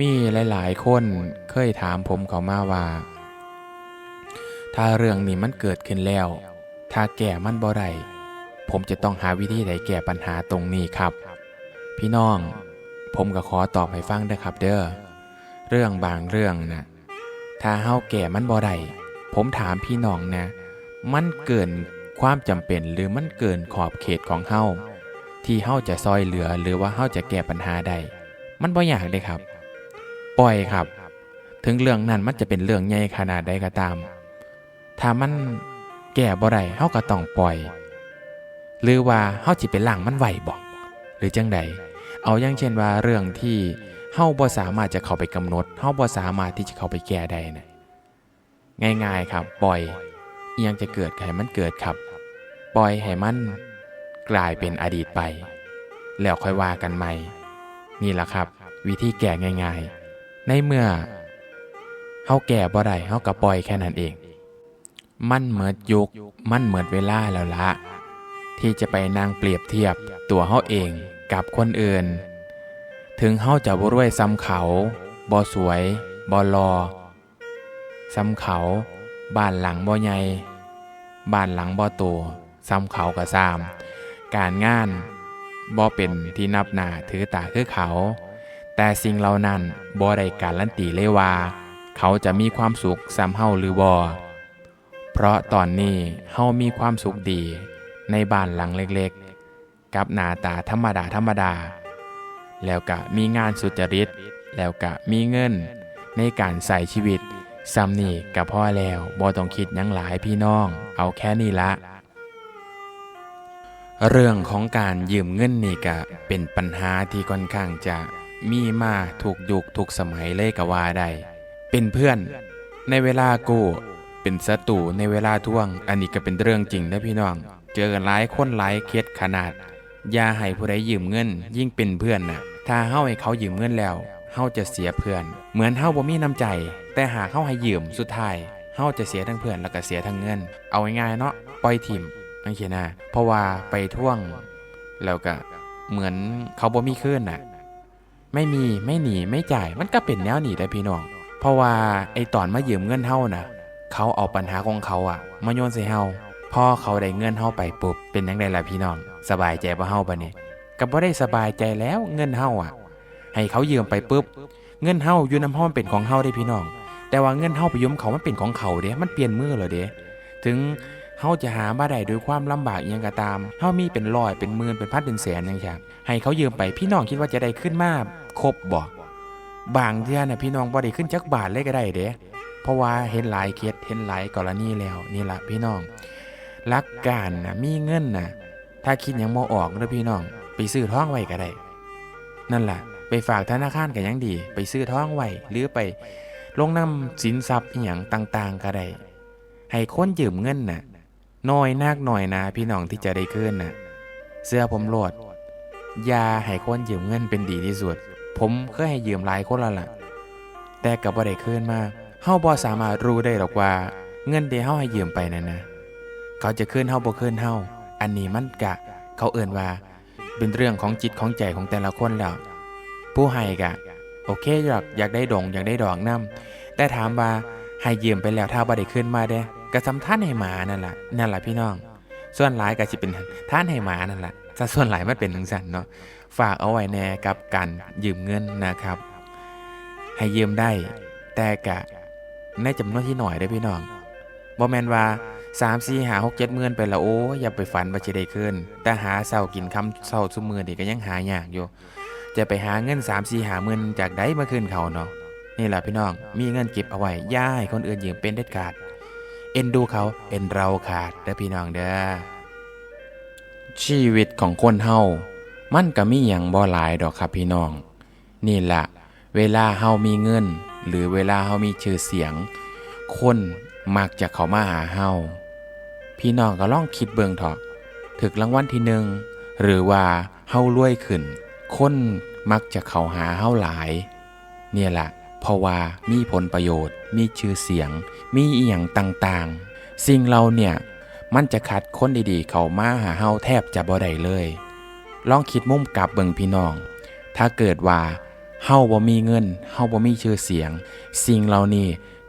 มีหลาย ๆ คนเคยถามผมเขามาว่า ถ้าเรื่องนี้มันเกิดขึ้นแล้ว ถ้าแก้มันบ่ได้ผมจะต้องหาวิธีใดแก้ปัญหาตรงนี้ครับ พี่น้อง ผมก็ขอตอบให้ฟังด้ครับ เด้อเรื่องบางเรื่องนะถ้าเฮาแก้มันบ่ได้ผมถามพี่น้องนะ มันเกินความจำเป็นหรือมันเกินขอบเขตของเฮาที่เฮาจะซอยเหลือหรือว่าเฮาจะแก้ปัญหาได้มันบ่อยากเลยครับ ปล่อยครับ ถึงเรื่องนั้นมันจะเป็นเรื่องใหญ่ขนาดใดก็ตาม ถ้ามันแก้บ่ได้เฮาก็ต้องปล่อย หรือว่าเฮาสิไปล้างมันไหวบ่หรือจังใดเอาอย่างเช่นว่าเรื่องที่เฮาบ่สามารถจะเข้าไปกำหนดเฮาบ่สามารถที่จะเข้าไปแก้ได้นะง่ายๆครับ ปล่อยอิหยังจะเกิดให้มันเกิดครับ ปล่อยให้มันกลายเป็นอดีตไป แล้วค่อยว่ากันใหม่ นี่แหละครับ วิธีแก้ง่าย ๆ ในเมื่อเฮาแก่บ่ได้เฮาก็ปล่อยแค่นั้นเอง มันเหมิดยุคมันเหมิดเวลาแล้วละที่จะไปนางเปรียบเทียบตัวเฮาเองกับคนอื่น ถึงเฮาจะบ่รวยซ้ำเขาบ่สวยบ่รอซ้ำเขาบ้านหลังบ่ใหญ่บ้านหลังบ่โตซ้ำเขาก็ซ้ำการงานบ่เป็นที่นับหน้าถือตาคือเขา แต่สิ่งเหล่านั้นบ่ได้การันตีเลยว่า เขาจะมีความสุขซ้ำเฮาหรือบ่เพราะตอนนี้เฮามีความสุขดีในบ้านหลังเล็กๆ กับหน้าตาธรรมดาธรรมดา แล้วก็มีงานสุจริต แล้วก็มีเงินในการใส่ชีวิตซ้ำนี่กับพ่อแล้วบ่ต้องคิดยังหลายพี่น้อง เอาแค่นี้ละ เรื่องของการยืมเงินนี่ก็เป็นปัญหาที่ค่อนข้างจะ มีมาถูกยุคถูกสมัยเลยกว่าได้ เป็นเพื่อนในเวลากู้เป็นศัตรูในเวลาท่วง อันนี้ก็เป็นเรื่องจริงนะพี่น้อง เจอกันหลายคนหลายเคสขนาด อย่าให้ผู้ใดยืมเงิน ยิ่งเป็นเพื่อนน่ะถ้าเฮาให้เขายืมเงินแล้วเฮาจะเสียเพื่อน เหมือนเฮาบ่มีน้ำใจ แต่หากเฮาให้ยืมสุดท้ายเฮาจะเสียทั้งเพื่อนแล้วก็เสียทั้งเงิน เอาง่ายๆเนาะปล่อยทิมโอเคนะเพราะว่าไปท่วง แล้วก็เหมือนเขาบ่มีคืนน่ะ ไม่มีไม่หนีไม่จ่ายมันก็เป็นแนวหนีได้พี่น้อง เพราะว่าไอตอนมายืมเงินเฮานะเขาเอาปัญหาของเขาอะมาโยนใส่เฮาพอเขาได้เงินเฮาไปปุ๊บเป็นยังไงล่ะพี่น้อง สบายใจบ่เฮาปะเนี่ก็บ่ได้สบายใจแล้วเงินเฮาอะให้เขายืมไปปุ๊บเงินเฮาอยู่นำเฮามันเป็นของเฮาได้พี่น้อง แต่ว่าเงินเฮาไปยืมเขามันเป็นของเขาเด้มันเปลี่ยนมือเหรอเด้ถึง เฮาจะหามาได้ด้วยความลำบากยังก็ตามเฮามีเป็นร้อยเป็นหมื่นเป็นพันเป็นแสนจังซั่นให้เขายืมไปพี่น้องคิดว่าจะได้ขึ้นมาครบบ่บางเทื่อน่ะพี่น้องบ่ได้ขึ้นจักบาทเลยก็ได้เด้เพราะว่าเห็นหลายเคสเห็นหลายกรณีแล้วนี่ล่ะพี่น้องหลักการนะมีเงินนะถ้าคิดยังบ่ออกเด้อพี่น้อง ไปซื้อท้องไว้ก็ได้ นั่นแหละไปฝากธนาคารก็ยังดี ไปซื้อท้องไว้หรือไปลงนำสินทรัพย์อหย่างต่าง ๆ ก็ได้ ให้คนยืมเงินน่ะ น้อยนักหน่อยนะพี่น้องที่จะได้คืนน่ะเสื้อผมโหลดยาให้คนยืมเงินเป็นดีที่สุด ผมเคยให้ยืมหลายคนแล้วล่ะ แต่ก็บ่ได้คืนมาเฮาบ่สามารถรู้ได้หรอกว่า เงินที่เฮาให้ยืมไปนั่นนะเขาจะคืนเฮาบ่คืนเฮาอันนี้มันกะ เขาเอื่นว่า เป็นเรื่องของจิตของใจของแต่ละคนแล้ว ผู้ให้กะ โอเคอยากอยากได้ดงอยากได้ดอกน้ำแต่ถามว่าให้ยืมไปแล้วถ้าบ่ได้ขึ้นมาเด้ก็สำท่านให้หมานั่นแหละนั่นแหละพี่น้อง ส่วนหลายก็สิเป็นท่านให้หมานั่นแหละถ้าส่วนหลายมันเป็นทังสันเนาะฝากเอาไว้แน่กับการยืมเงินนะครับ ให้ยืมได้ แต่กะในจำนวนที่หน่อยได้พี่น้องบ่แมนว่าสามสี่หาหกเจ็ดหมื่นไปละโอ้อย่าไปฝันว่าจะได้ขึ้น แต่หาเศร้ากินคำเศร้าซุมือนี่ก็ยังหายากอยู่ จะไปหาเงิน3ามสี่หาหมื่นจากใดมาคืนเขาเนาะนี่แหละพี่น้อง มีเงินเก็บเอาไว้ย่าให้คนอื่นยืมเป็นเด็ดขาด เอ็นดูเขาเอ็นเราขาดเด้อพี่น้องเด้อชีวิตของคนเฮามันก็มีอย่างบ่หลายดอกครับพี่น้อง นี่แหละเวลาเฮามีเงิน หรือเวลาเฮามีชื่อเสียง คนมักจะเขามาหาเฮาพี่น้องก็ลองคิดเบิ่งเถอะถึกรางวัลที่หนึ่งหรือว่าเฮารวยขึ้น คนมักจะเขาหาเฮาหลาย เนี่ยแหละ เพราะว่ามีผลประโยชน์ มีชื่อเสียง มีอีหยังต่างๆ สิ่งเราเนี่ยมันจะคัดคนดีๆ เขามาหาเฮาแทบจะบ่ได้เลย ลองคิดมุมกลับเบิ่งพี่น้อง ถ้าเกิดว่าเฮาบ่มีเงินเฮาบ่มีชื่อเสียง สิ่งเหล่านี้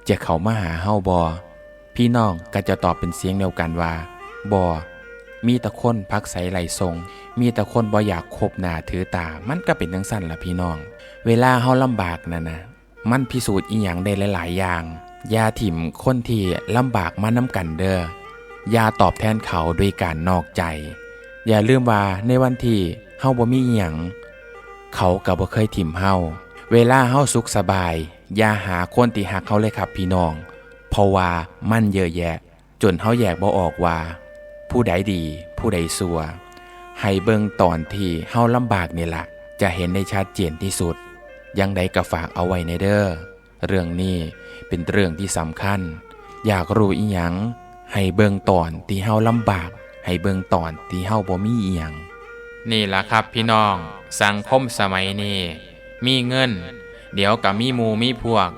จะเข้ามาหาเฮาบ่พี่น้องก็จะตอบเป็นเสียงเดียวกันว่าบ่มีแต่คนพักใสไหลทรง มีแต่คนบ่อยากคบหนาถือตา มันก็เป็นจังซั่นล่ะพี่น้อง เวลาเฮาลำบากนั่นนะ มันพิสูจน์อีหยังได้หลายๆอย่าง ยาถิ่มคนที่ลำบากมานํกันเด้อยาตอบแทนเขาด้วยการนอกใจ อย่าลืมว่าในวันที่เฮาบ่มีอิหยังเขาก็บ่เคยถิ่มเฮาเวลาเฮาสุขสบาย อย่าหาคนที่หักเฮาเลยครับพี่น้อง เพราะว่ามันเยอะแยะ จนเฮาแยกบ่ออกว่า ผู้ใดดี ผู้ใดซัวให้เบิ่งตอนที่เฮาลำบากนี่ล่ะจะเห็นได้ชัดเจนที่สุด ยังใดก็ฝากเอาไว้ในเด้อเรื่องนี้เป็นเรื่องที่สำคัญ อยากรู้อีหยัง ให้เบิ่งตอนที่เฮาลำบาก ให้เบิ่งตอนที่เฮาบ่มีอีหยังนี่ล่ะครับพี่น้องสังคมสมัยนี้ มีเงิน เดี๋ยวกับมีหมูมีพวก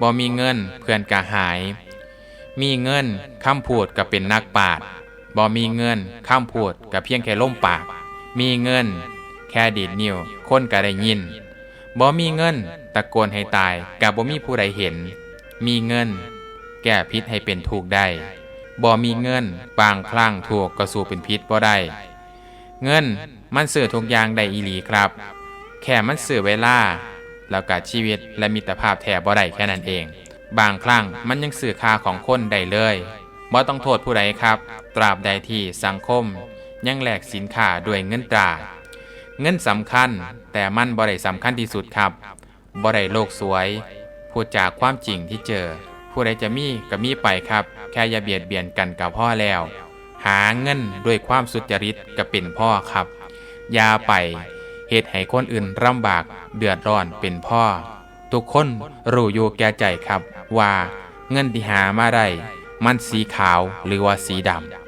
บ่มีเงินเพื่อนกะหาย มีเงินคำพูดก็เป็นนักปราดบ่มีเงินคำพูดก็เพียงแค่ล่มปาก มีเงิน แค่ดีดนิ้วคนก็ได้ยิน บ่มีเงิน ตะโกนให้ตายกับบ่มีผู้ใดเห็น มีเงิน แก้พิษให้เป็นถูกได้บ่มีเงินบางครั้งถูกก็สู่เป็นพิษบ่ได้ เงินมันสื่อทุกอย่างได้อีหลีครับ แค่มันสื่อเวลาแล้วก็ชีวิตและมิตรภาพแท้บ่ได้แค่นั้นเอง บางครั้งมันยังสื่อค่าของคนได้เลยบ่ต้องโทษผู้ใดครับ ตราบใดที่สังคมยังแลกสินค้าด้วยเงินตรา เงินสำคัญ แต่มันบ่ได้สำคัญที่สุดครับบ่ได้โลกสวย พูดจากความจริงที่เจอ ผู้ใดจะมีก็มีไปครับ แค่อย่าเบียดเบียนกันกับพ่อแล้ว หาเงินด้วยความสุจริตก็เป็นพ่อครับอย่าไปเหตุให้คนอื่นลำบากเดือดร้อนเป็นพ่อ ทุกคนรู้อยู่แก่ใจครับว่าเงินที่หามาได้มันสีขาวหรือว่าสีดำ